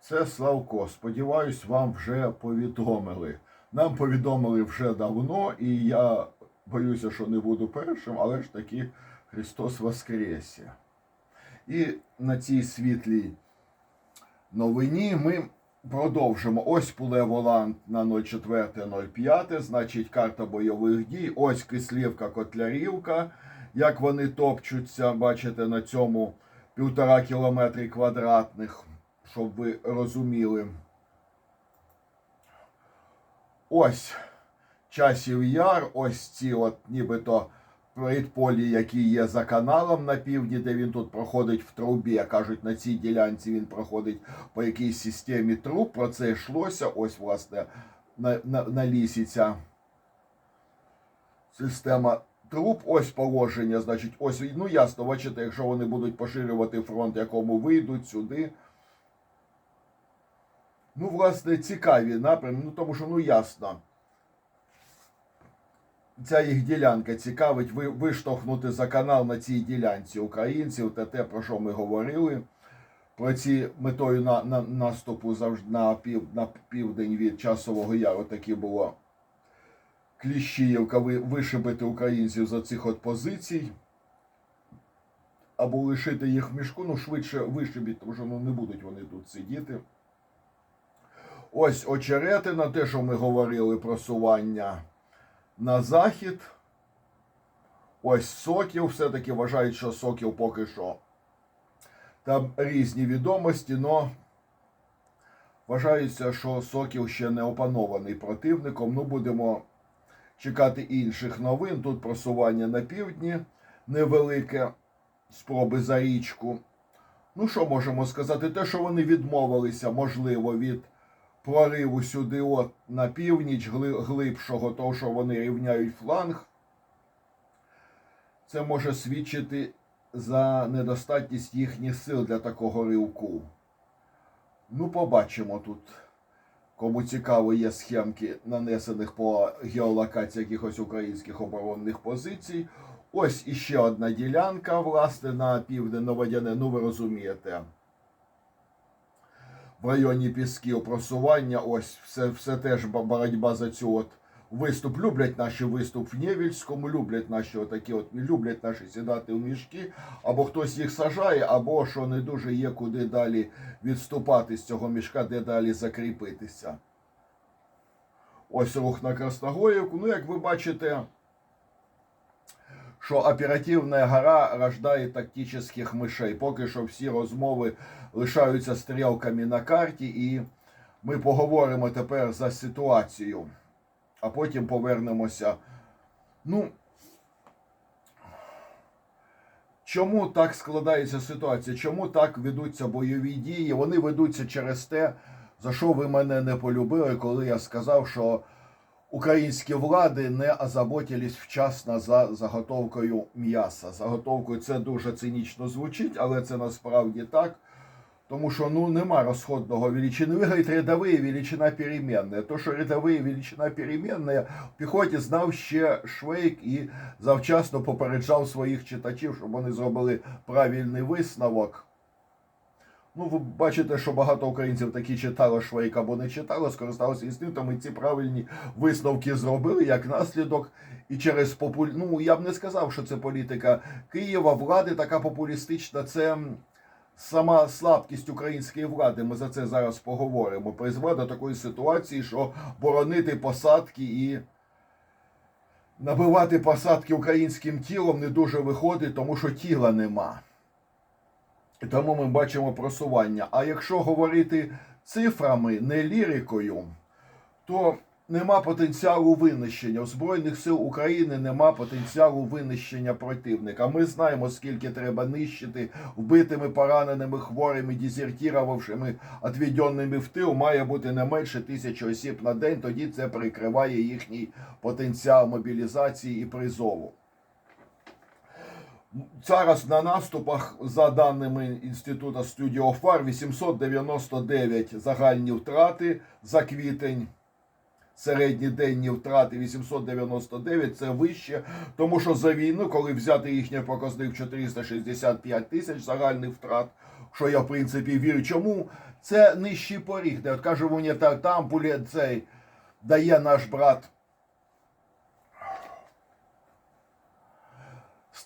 Це Славко. Сподіваюсь, вам вже повідомили. Нам повідомили вже давно, і я боюся, що не буду першим, але ж таки Христос Воскресе. І на цій світлій новині ми продовжимо. Ось пуле Волант на 04.05, значить карта бойових дій. Ось Кислівка Котлярівка. Як вони топчуться, бачите, на цьому півтора кілометри квадратних, щоб ви розуміли. Ось часів яр, ось ці от нібито предполі, які є за каналом на півдні, де він тут проходить в трубі. Кажуть, на цій ділянці він проходить по якійсь системі труб. Про це йшлося. Ось, власне, на, на, на лісі ця система труб. Ось положення. Значить, ось ну ясно, бачите, якщо вони будуть поширювати фронт, якому вийдуть сюди. Ну, власне, цікаві напрямки, ну тому що ну ясно. Ця їх ділянка цікавить ви, виштовхнути за канал на цій ділянці українців та те, про що ми говорили. Про ці метою на, на наступу завжди на, пів, на південь від часового яру такі було Кліщіївка ви, вишибити українців за цих от позицій. Або лишити їх в мішку, ну швидше вишибіть, тому що ну, не будуть вони тут сидіти. Ось очеретина, те, що ми говорили, просування на захід. Ось сокіл. Все-таки вважають, що сокіл поки що. Там різні відомості, але вважається, що сокіл ще не опанований противником. Ну, будемо чекати інших новин. Тут просування на півдні невелике, спроби за річку. Ну, що можемо сказати? Те, що вони відмовилися, можливо, від прориву сюди от на північ глибшого, того, що вони рівняють фланг, це може свідчити за недостатність їхніх сил для такого ривку. Ну, побачимо тут. Кому цікаво, є схемки нанесених по геолокації якихось українських оборонних позицій. Ось іще одна ділянка, власне, на південно-водяне, ну ви розумієте в районі Пісків просування. Ось все, все теж боротьба за цю от виступ. Люблять наші виступ в Невільському, люблять наші отакі от люблять наші сідати в мішки, або хтось їх сажає, або що не дуже є куди далі відступати з цього мішка, де далі закріпитися. Ось рух на Красногорівку. Ну, як ви бачите, що оперативна гора рождає тактичних мишей. Поки що всі розмови лишаються стрілками на карті, і ми поговоримо тепер за ситуацію, а потім повернемося. Ну, чому так складається ситуація? Чому так ведуться бойові дії? Вони ведуться через те, за що ви мене не полюбили, коли я сказав, що українські влади не озаботились вчасно за заготовкою м'яса. Заготовкою це дуже цинічно звучить, але це насправді так. Тому що ну нема розходного величини. Ви говорите, рядові величина переменная. То, що рядові величина переменная, в піхоті знав ще Швейк і завчасно попереджав своїх читачів, щоб вони зробили правильний висновок. Ну, ви бачите, що багато українців такі читали Швейк або не читали, скористалися інстинктом, і ці правильні висновки зробили як наслідок. І через популь... Ну, я б не сказав, що це політика Києва, влади така популістична. Це сама слабкість української влади. Ми за це зараз поговоримо. Призвела до такої ситуації, що боронити посадки і набивати посадки українським тілом не дуже виходить, тому що тіла нема. Тому ми бачимо просування. А якщо говорити цифрами, не лірикою, то нема потенціалу винищення. У Збройних сил України нема потенціалу винищення противника. Ми знаємо, скільки треба нищити вбитими, пораненими, хворими, дезертірувавшими, відведеними в тил, має бути не менше тисячі осіб на день. Тоді це прикриває їхній потенціал мобілізації і призову. Зараз на наступах, за даними Інституту Студіофар, 899 загальні втрати за квітень. Середні денні втрати 899 це вище, тому що за війну, коли взяти їхній показник 465 тисяч загальних втрат, що я в принципі вірю. Чому Це нижчий поріг, де от каже та- там пулі цей дає наш брат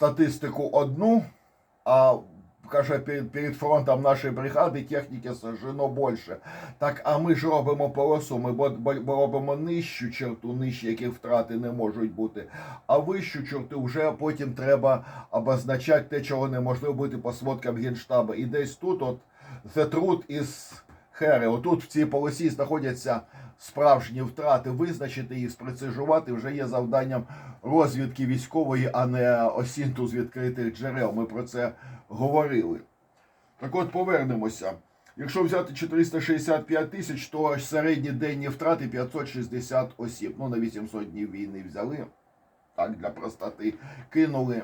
статистику одну, а каже, перед, перед фронтом нашої бригади техніки сожжено більше. Так, а ми ж робимо полосу, ми бо, робимо нижчу черту, нижчі, які втрати не можуть бути. А вищу черту вже потім треба обозначати те, чого неможливо бути по сводкам Генштабу. І десь тут, от The Truth із Хери, отут в цій полосі знаходяться справжні втрати, визначити їх, спрецизувати вже є завданням розвідки військової, а не осінту з відкритих джерел. Ми про це говорили. Так от повернемося. Якщо взяти 465 тисяч, то середні денні втрати 560 осіб. Ну, на 800 днів війни взяли. Так, для простоти кинули.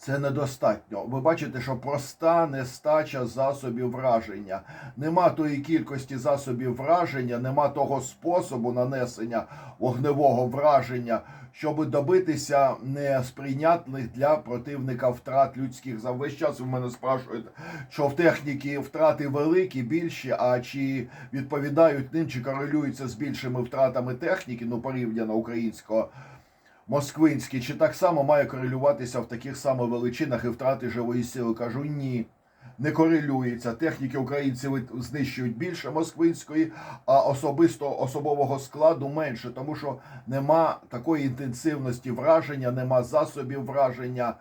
Це недостатньо. Ви бачите, що проста нестача засобів враження. Нема тої кількості засобів враження, нема того способу нанесення вогневого враження, щоб добитися несприйнятних для противника втрат людських. За весь час ви мене спрашуєте, що в техніці втрати великі, більші, а чи відповідають ним, чи корелюються з більшими втратами техніки, ну порівняно українського. Москвинський, чи так само має корелюватися в таких самих величинах і втрати живої сили? Кажу, ні. Не корелюється. Техніки українці ви- знищують більше москвинської, а особисто особового складу менше, тому що нема такої інтенсивності враження, нема засобів враження,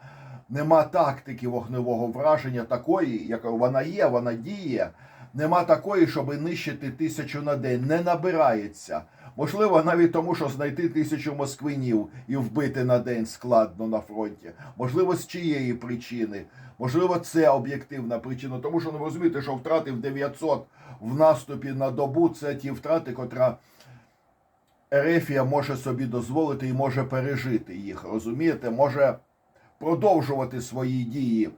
нема тактики вогневого враження такої, яка вона є, вона діє. Нема такої, щоб нищити тисячу на день. Не набирається. Можливо, навіть тому, що знайти тисячу москвинів і вбити на день складно на фронті. Можливо, з чиєї причини. Можливо, це об'єктивна причина. Тому що ну, розумієте, що втратив 900 в наступі на добу. Це ті втрати, котра Ерефія може собі дозволити і може пережити їх. Розумієте, може продовжувати свої дії.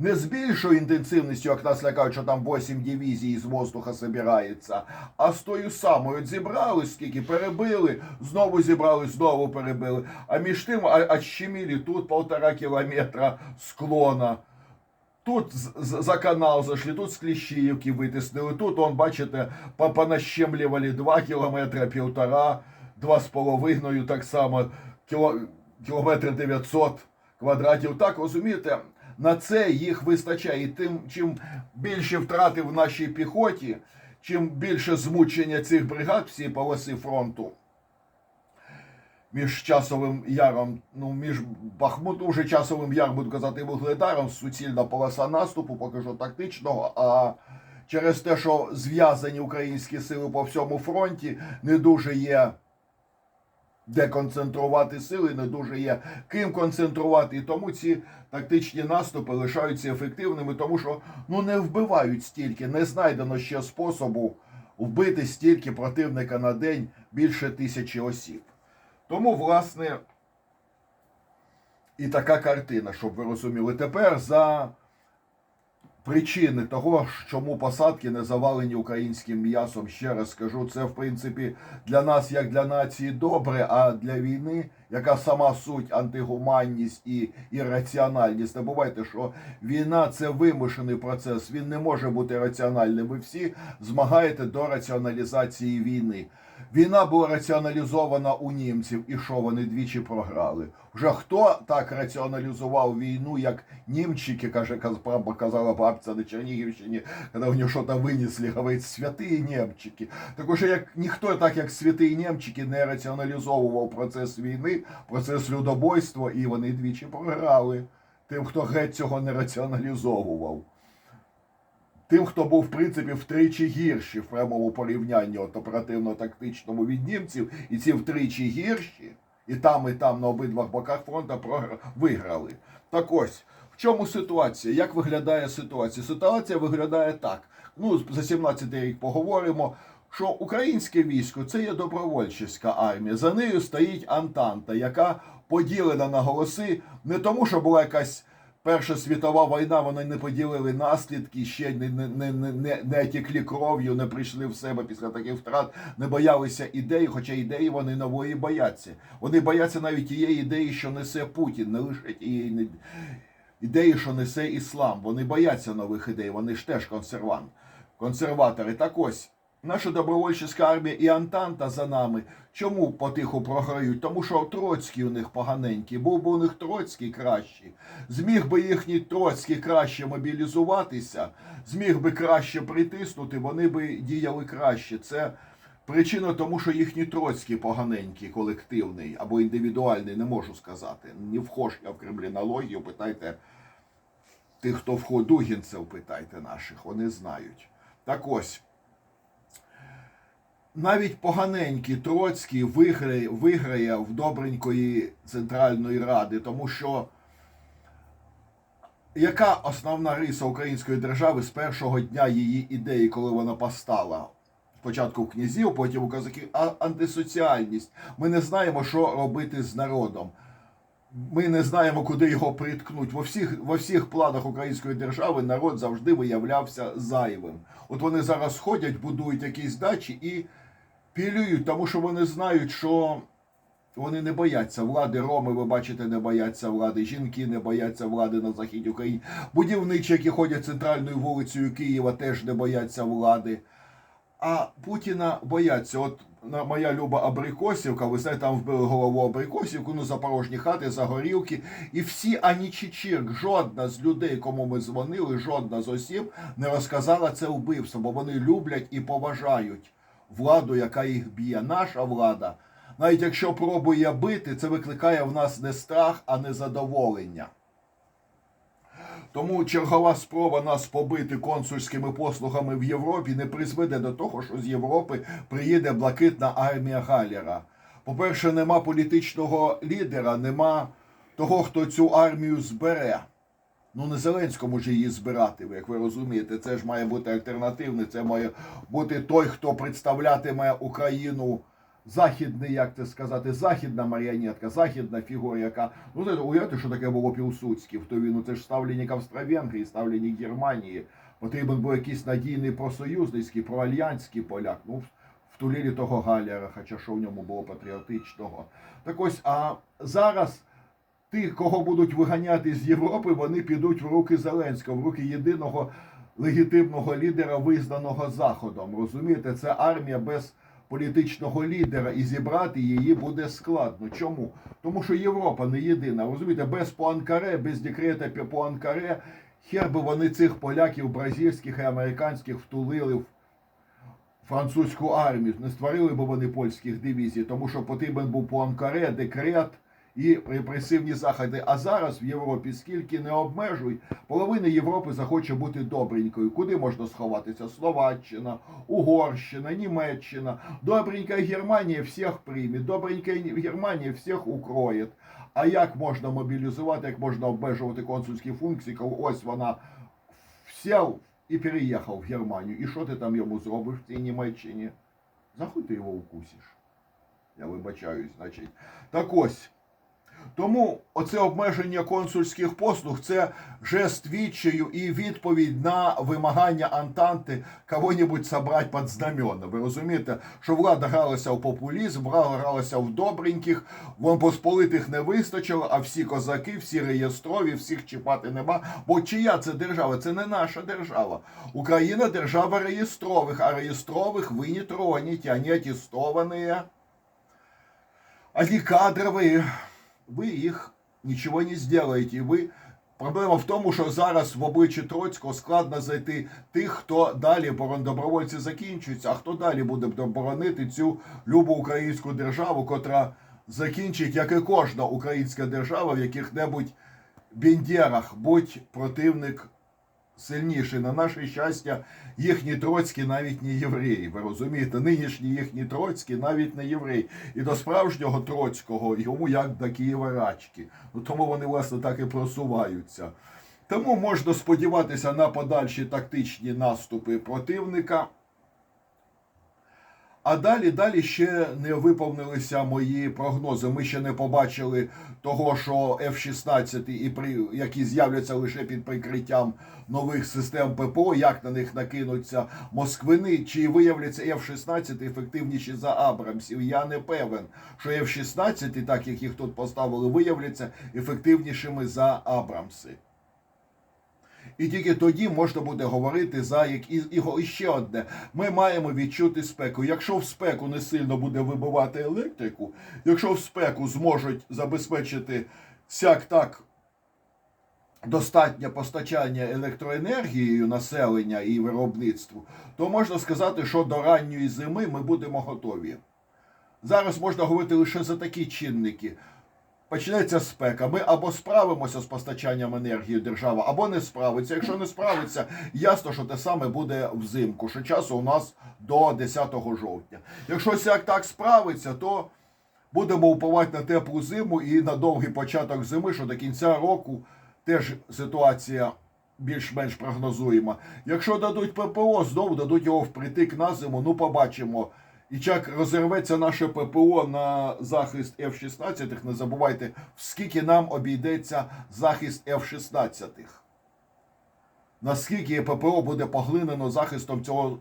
Не з більшою інтенсивністю, як нас лякають, що там 8 дивізій з воздуха збирається, а з тою самою зібрали, скільки перебили, знову зібрали, знову перебили. А між тим, а, щемілі тут полтора кілометра склона. Тут за канал зайшли, тут з Кліщіївки витиснили, тут, он, бачите, по- понащемлювали 2 кілометри, півтора, два з половиною, так само, кіло, кілометр 900 квадратів. Так, розумієте, на це їх вистачає. І тим, чим більше втрати в нашій піхоті, чим більше змучення цих бригад всі полоси фронту, між часовим яром, ну між Бахмутом, вже часовим яром, буду казати, Вугледаром, суцільна полоса наступу, поки що тактичного. А через те, що зв'язані українські сили по всьому фронті, не дуже є де концентрувати сили, не дуже є ким концентрувати. І тому ці тактичні наступи лишаються ефективними, тому що ну не вбивають стільки, не знайдено ще способу вбити стільки противника на день більше тисячі осіб. Тому, власне, і така картина, щоб ви розуміли. Тепер за причини того, чому посадки не завалені українським м'ясом, ще раз скажу, це в принципі для нас, як для нації, добре, а для війни, яка сама суть антигуманність і ірраціональність. Не бувайте, що війна це вимушений процес, він не може бути раціональним. Ви всі змагаєте до раціоналізації війни. Війна була раціоналізована у німців, і що вони двічі програли. Вже хто так раціоналізував війну, як німчики, каже, каз- казала бабця на Чернігівщині, коли у нього щось винесли, говорить, святі німчики. Так уже як ніхто так, як святі німчики, не раціоналізовував процес війни, процес людобойства, і вони двічі програли. Тим, хто геть цього не раціоналізовував. Тим, хто був, в принципі, втричі гірші в прямому порівнянні от оперативно-тактичному від німців, і ці втричі гірші, і там, і там на обидвох боках фронту виграли. Так ось, в чому ситуація? Як виглядає ситуація? Ситуація виглядає так. Ну, за 17 рік поговоримо. Що українське військо це є добровольчиська армія. За нею стоїть Антанта, яка поділена на голоси не тому, що була якась Перша світова війна, вони не поділили наслідки, ще не, не, не, не, не кров'ю, не прийшли в себе після таких втрат, не боялися ідеї, хоча ідеї вони нової бояться. Вони бояться навіть тієї ідеї, що несе Путін, не лише тієї ідеї, що несе іслам. Вони бояться нових ідей, вони ж теж консервант. консерватори. Так ось, наша добровольча армія і Антанта за нами. Чому потиху програють? Тому що Троцький у них поганенький. Був би у них Троцький кращий. Зміг би їхній Троцький краще мобілізуватися, зміг би краще притиснути, вони би діяли краще. Це причина тому, що їхній Троцький поганенький, колективний або індивідуальний, не можу сказати. Не вхож я в кремлінологію, питайте тих, хто в Дугінцев, питайте наших, вони знають. Так ось. Навіть поганенький Троцький виграє, виграє в добренької Центральної Ради, тому що яка основна риса української держави з першого дня її ідеї, коли вона постала? Спочатку в князів, потім у козаків, а антисоціальність. Ми не знаємо, що робити з народом. Ми не знаємо, куди його приткнуть. Во всіх, во всіх планах української держави народ завжди виявлявся зайвим. От вони зараз ходять, будують якісь дачі і пілюють, тому що вони знають, що вони не бояться влади. Роми, ви бачите, не бояться влади. Жінки не бояться влади на західній Україні. Будівничі, які ходять центральною вулицею Києва, теж не бояться влади. А Путіна бояться. От на- моя люба Абрикосівка, ви знаєте, там вбили голову Абрикосівку, ну запорожні хати, загорілки. І всі ані Чечірк, жодна з людей, кому ми дзвонили, жодна з осіб не розказала це вбивство, бо вони люблять і поважають владу, яка їх б'є. Наша влада, навіть якщо пробує бити, це викликає в нас не страх, а незадоволення. Тому чергова спроба нас побити консульськими послугами в Європі не призведе до того, що з Європи приїде блакитна армія Галлера. По-перше, нема політичного лідера, нема того, хто цю армію збере. Ну, не Зеленському ж її збирати, як ви розумієте. Це ж має бути альтернативний, це має бути той, хто представлятиме Україну західний, як це сказати, західна маріонетка, західна фігура, яка. Ну, знаєте, уявляєте, що таке було Пілсудський в ту війну. Це ж ставленник Австро-Венгрії, ставленник Германії. Потрібен був якийсь надійний просоюзницький, проальянський поляк. Ну, втулили того Галлера, хоча що в ньому було патріотичного. Так ось, а зараз тих, кого будуть виганяти з Європи, вони підуть в руки Зеленського, в руки єдиного легітимного лідера, визнаного Заходом. Розумієте, це армія без політичного лідера, і зібрати її буде складно. Чому? Тому що Європа не єдина. Розумієте, без Пуанкаре, без декрета Пуанкаре, хер би вони цих поляків, бразильських і американських втулили в французьку армію. Не створили б вони польських дивізій, тому що потрібен був Пуанкаре, декрет і репресивні заходи. А зараз в Європі скільки не обмежуй, половина Європи захоче бути добренькою. Куди можна сховатися? Словаччина, Угорщина, Німеччина. Добренька Германія всіх прийме, добренька Германія всіх укроє. А як можна мобілізувати, як можна обмежувати консульські функції, коли ось вона сів і переїхав в Германію. І що ти там йому зробиш в цій Німеччині? Заходь ти його укусиш. Я вибачаюсь, значить. Так ось. Тому оце обмеження консульських послуг це жест відчаю і відповідь на вимагання Антанти кого-небудь собрати під знамена. Ви розумієте, що влада гралася в популізм, влада гралася в добреньких, вон посполитих не вистачило, а всі козаки, всі реєстрові, всіх чіпати нема. Бо чия це держава? Це не наша держава. Україна держава реєстрових, а реєстрових ви не троните, вони атестовані, они кадровые ви їх нічого не зробите. Ви проблема в тому, що зараз в обличчі Троцького складно знайти тих, хто далі добровольці закінчуються, а хто далі буде боронити цю любу українську державу, котра закінчить, як і кожна українська держава, в яких-небудь бендерах, будь противник сильніший. На наше щастя, їхні Троцькі навіть не євреї. Ви розумієте, нинішні їхні Троцькі навіть не євреї. І до справжнього Троцького йому як до Києва рачки. Ну, тому вони, власне, так і просуваються. Тому можна сподіватися на подальші тактичні наступи противника. А далі, далі ще не виповнилися мої прогнози. Ми ще не побачили того, що F-16, і при які з'являться лише під прикриттям нових систем ППО, як на них накинуться москвини, чи виявляться F-16 ефективніші за Абрамсів. Я не певен, що F-16, так як їх тут поставили, виявляться ефективнішими за Абрамси. І тільки тоді можна буде говорити за як і, і, і ще одне. Ми маємо відчути спеку. Якщо в спеку не сильно буде вибивати електрику, якщо в спеку зможуть забезпечити сяк так достатнє постачання електроенергією населення і виробництву, то можна сказати, що до ранньої зими ми будемо готові. Зараз можна говорити лише за такі чинники. Почнеться спека. Ми або справимося з постачанням енергії держава, або не справиться. Якщо не справиться, ясно, що те саме буде взимку, що часу у нас до 10 жовтня. Якщо сяк так справиться, то будемо уповати на теплу зиму і на довгий початок зими, що до кінця року теж ситуація більш-менш прогнозуєма. Якщо дадуть ППО, знову дадуть його впритик на зиму, ну побачимо. І як розірветься наше ППО на захист F-16, не забувайте, скільки нам обійдеться захист F-16. Наскільки ППО буде поглинено захистом цього,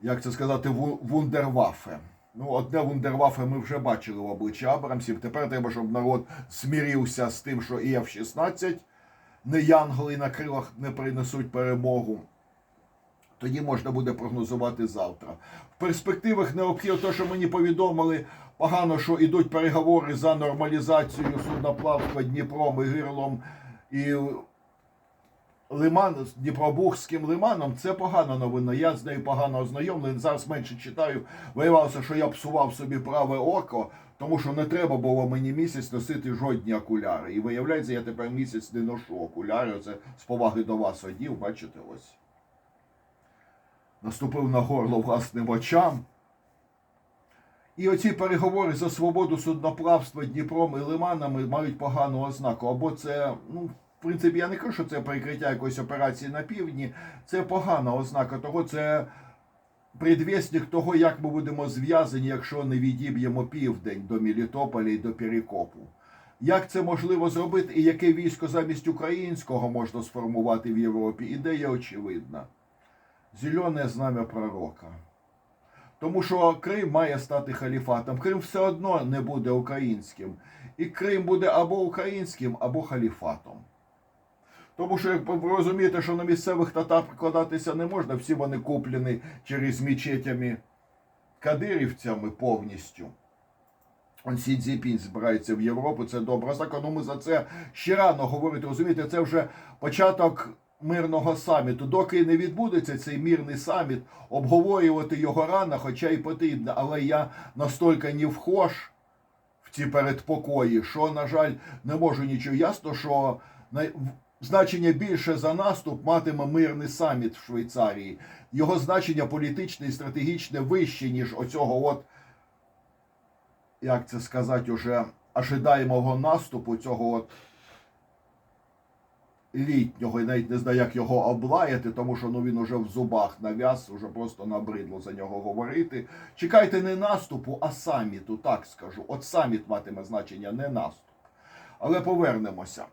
як це сказати, ву- вундерваффе. Ну, одне вундерваффе ми вже бачили в обличчі Абрамсів. Тепер треба, щоб народ смірився з тим, що і F-16 не янголи на крилах не принесуть перемогу. Тоді можна буде прогнозувати завтра. В перспективах необхідно те, що мені повідомили погано, що йдуть переговори за нормалізацію судноплавства Дніпром і Гирлом і Лиман з лиманом. Це погана новина. Я з нею погано ознайомлений. Зараз менше читаю. Виявилося, що я псував собі праве око, тому що не треба було мені місяць носити жодні окуляри. І виявляється, я тепер місяць не ношу окуляри. Це з поваги до вас одів, бачите ось наступив на горло власним очам. І оці переговори за свободу судноплавства Дніпром і лиманами мають погану ознаку. Або це, ну, в принципі, я не кажу, що це прикриття якоїсь операції на півдні. Це погана ознака того, це предвісник того, як ми будемо зв'язані, якщо не відіб'ємо південь до Мелітополя і до Перекопу. Як це можливо зробити, і яке військо замість українського можна сформувати в Європі? Ідея очевидна. Зелене знам'я пророка. Тому що Крим має стати халіфатом. Крим все одно не буде українським. І Крим буде або українським, або халіфатом. Тому що, як ви розумієте, що на місцевих татар прикладатися не можна, всі вони куплені через мечетями кадирівцями повністю. Он Сі Цзіпінь збирається в Європу, це добра знак. Ну ми за це ще рано говорити. Розумієте, це вже початок мирного саміту. Доки не відбудеться цей мирний саміт, обговорювати його рано, хоча й потрібно. Але я настільки не вхож в ці передпокої, що, на жаль, не можу нічого. Ясно, що значення більше за наступ матиме мирний саміт в Швейцарії. Його значення політичне і стратегічне вище, ніж оцього от як це сказати, уже ожидаємого наступу цього от літнього, і навіть не знаю, як його облаяти, тому що ну, він уже в зубах нав'яз, уже просто набридло за нього говорити. Чекайте не наступу, а саміту, так скажу. От саміт матиме значення, не наступ. Але повернемося.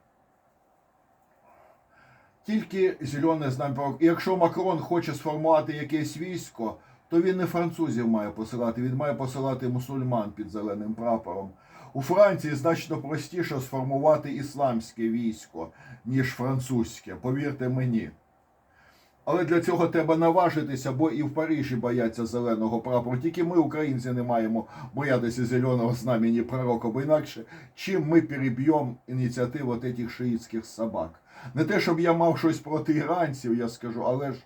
Тільки зелене знам'я. якщо Макрон хоче сформувати якесь військо, то він не французів має посилати, він має посилати мусульман під зеленим прапором. У Франції значно простіше сформувати ісламське військо, ніж французьке, повірте мені. Але для цього треба наважитися, бо і в Парижі бояться зеленого прапору. Тільки ми, українці, не маємо боятися зеленого знамені пророка, бо інакше чим ми переб'ємо ініціативу от этих шиїтських собак. Не те, щоб я мав щось проти іранців, я скажу, але ж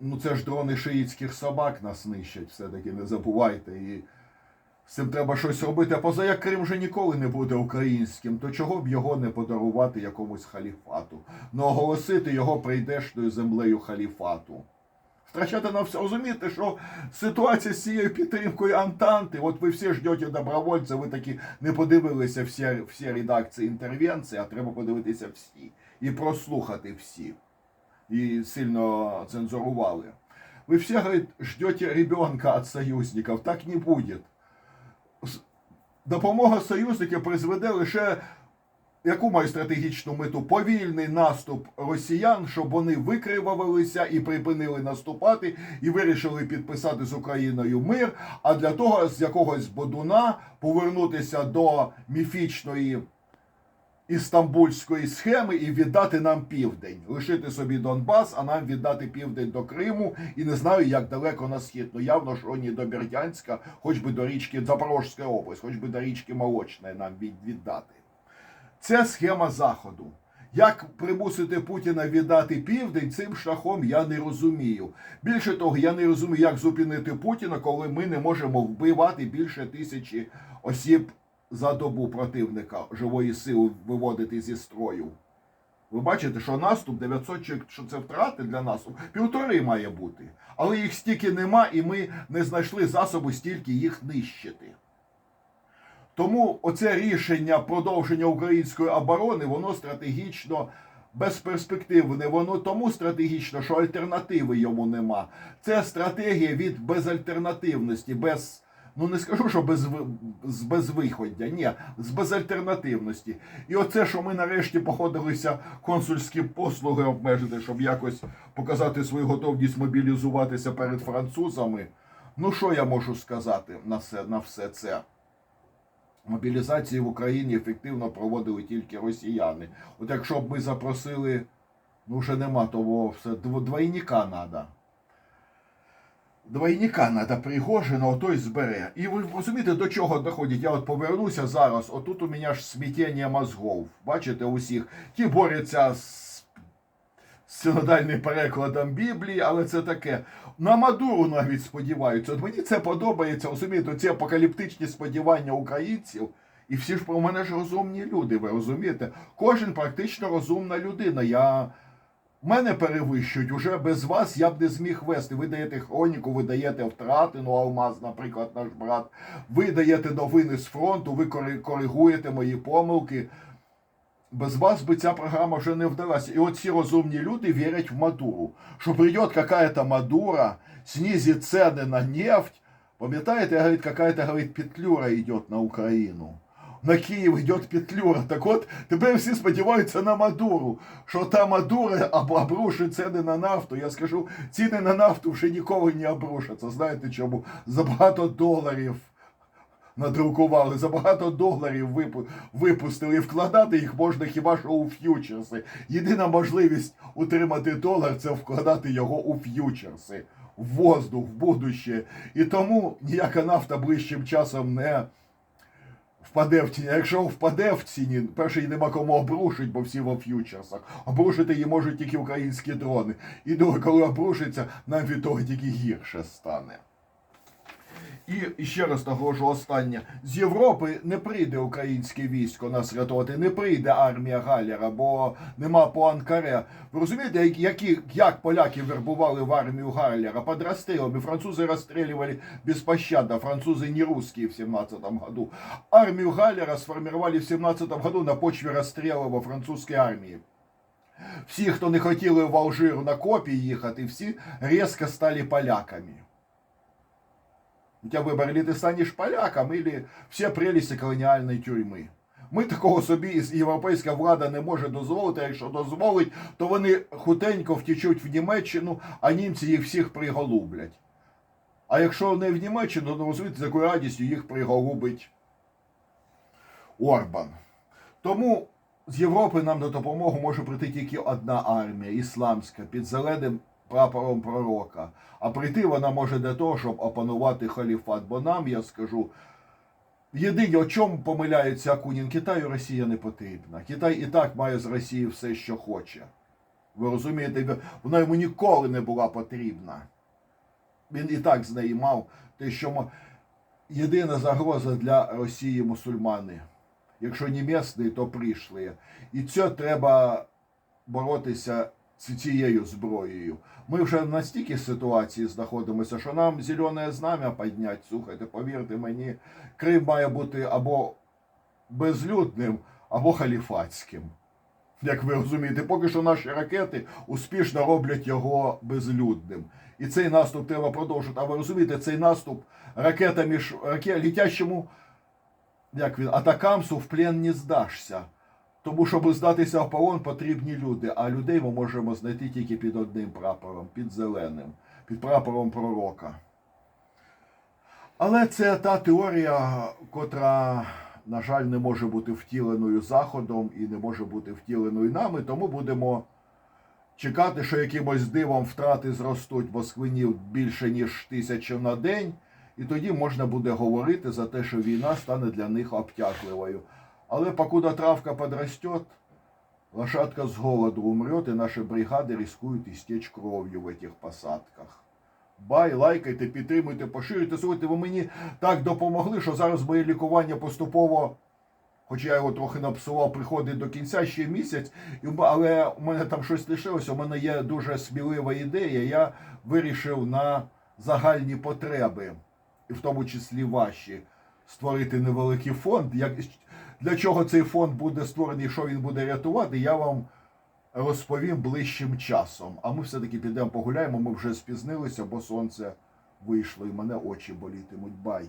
ну це ж дрони шиїтських собак нас нищать, все-таки не забувайте. І з цим треба щось робити. А поза як Крим вже ніколи не буде українським, то чого б його не подарувати якомусь халіфату? Ну оголосити його прийдешною землею халіфату. Втрачати на все. Розумієте, що ситуація з цією підтримкою Антанти, от ви всі ждете добровольця, ви таки не подивилися всі, всі редакції інтервенції, а треба подивитися всі. І прослухати всі. І сильно цензурували. Вы все, говорит, ждете ребенка от союзников. Так не будет. Допомога союзників призведе лише яку має стратегічну мету? Повільний наступ росіян, щоб вони викривавилися і припинили наступати, і вирішили підписати з Україною мир. А для того з якогось бодуна повернутися до міфічної істамбульської схеми і віддати нам південь, лишити собі Донбас, а нам віддати південь до Криму і не знаю, як далеко на схід. Ну явно що ні до Бердянська, хоч би до річки Запорожська область, хоч би до річки Молочної нам віддати. Це схема Заходу. Як примусити Путіна віддати південь цим шляхом, я не розумію. Більше того, я не розумію, як зупинити Путіна, коли ми не можемо вбивати більше тисячі осіб за добу противника живої сили виводити зі строю. Ви бачите, що наступ 900 чоловік, що це втрати для нас, півтори має бути. Але їх стільки нема, і ми не знайшли засобу стільки їх нищити. Тому оце рішення продовження української оборони, воно стратегічно безперспективне. Воно тому стратегічно, що альтернативи йому нема. Це стратегія від безальтернативності, без. Ну не скажу, що без, з безвиходя, ні, з безальтернативності. І оце, що ми нарешті походилися консульські послуги обмежити, щоб якось показати свою готовність мобілізуватися перед французами. Ну що я можу сказати на все, на все це? Мобілізації в Україні ефективно проводили тільки росіяни. От якщо б ми запросили, ну вже нема того, все двойника треба. Двойника треба Пригожина, ото збере. І ви розумієте, до чого доходить? Я от повернуся зараз, отут у мене ж сміттєння мозгов. Бачите, усіх. Ті борються з синодальним перекладом Біблії, але це таке. На Мадуру навіть сподіваються. От мені це подобається, розумієте, ці апокаліптичні сподівання українців. І всі ж про мене ж розумні люди, ви розумієте? Кожен практично розумна людина. Я... Мене перевищують, уже без вас я б не зміг вести. Ви даєте хроніку, ви даєте втрати, ну Алмаз, наприклад, наш брат. Ви даєте новини з фронту, ви коригуєте мої помилки. Без вас би ця програма вже не вдалася. І от ці розумні люди вірять в Мадуру. Що прийде какая-то Мадура, снизит цены на нефть. Пам'ятаєте, говорить, какая-то говорить, петлюра йде на Україну. На Київ йде петлюра. Так от тепер всі сподіваються на Мадуру. Що та Мадура обрушить ціни на нафту. Я скажу, ціни на нафту вже ніколи не обрушаться. Знаєте чому? За багато доларів надрукували, за багато доларів випустили. І вкладати їх можна хіба що у ф'ючерси. Єдина можливість утримати долар це вкладати його у ф'ючерси, в воздух, в будуще. І тому ніяка нафта ближчим часом не впаде в ціні. Якщо впаде в ціні, перше її нема кому обрушить, бо всі во ф'ючерсах. Обрушити її можуть тільки українські дрони. І друге, коли обрушиться, нам від того тільки гірше стане. І ще раз наголошу останнє. З Європи не прийде українське військо нас рятувати, не прийде армія Галлера, бо нема по Анкаре. Ви розумієте, які, як поляки вербували в армію Галлера? Под расстрелами. Французы расстреливали беспощадно. Французы не русские в 17 году. Армию Галлера сформировали в 17 году на почве расстрелов во французской армии. Всі, хто не хотіли в Алжир на копії їхати, всі різко стали поляками. У тебя выбор, или ты станешь поляком, или все прелісті колоніальної тюрми. Ми такого собі європейська влада не може дозволити. а Якщо дозволить, то вони хутенько втічуть в Німеччину, а німці їх всіх приголублять. А якщо не в Німеччину, то розумієте, з якою радістю їх приголубить Орбан. Тому з Європи нам на допомогу може прийти тільки одна армія ісламська під зеленим прапором пророка. А прийти вона може для того, щоб опанувати халіфат. Бо нам, я скажу, єдине, о чому помиляється Акунін, Китаю Росія не потрібна. Китай і так має з Росії все, що хоче. Ви розумієте, вона йому ніколи не була потрібна. Він і так з неї мав те, що ма- єдина загроза для Росії мусульмани. Якщо не місні, то прийшли. І це треба боротися цією зброєю. Ми вже в настільки ситуації знаходимося, що нам зелене знам'я підняти, слухайте, повірте мені, Крим має бути або безлюдним, або халіфатським. Як ви розумієте, поки що наші ракети успішно роблять його безлюдним. І цей наступ треба продовжувати. А ви розумієте, цей наступ ракетами літящому як він, атакамсу в плен не здашся. Тому, щоб здатися в полон, потрібні люди. А людей ми можемо знайти тільки під одним прапором, під зеленим, під прапором пророка. Але це та теорія, котра на жаль, не може бути втіленою Заходом і не може бути втіленою нами, тому будемо чекати, що якимось дивом втрати зростуть москвинів більше ніж тисячу на день, і тоді можна буде говорити за те, що війна стане для них обтякливою. Але покуда травка подрастет, лошадка з голоду умрет, і наші бригади рискують істечь кров'ю в этих посадках. Бай, лайкайте, підтримуйте, поширюйте. Слухайте, ви мені так допомогли, що зараз моє лікування поступово, хоч я його трохи напсував, приходить до кінця ще місяць, але у мене там щось лишилося. У мене є дуже смілива ідея. Я вирішив на загальні потреби, і в тому числі ваші, створити невеликий фонд. Як, для чого цей фонд буде створений, що він буде рятувати, я вам розповім ближчим часом. А ми все-таки підемо погуляємо, ми вже спізнилися, бо сонце вийшло і мене очі болітимуть. Бай.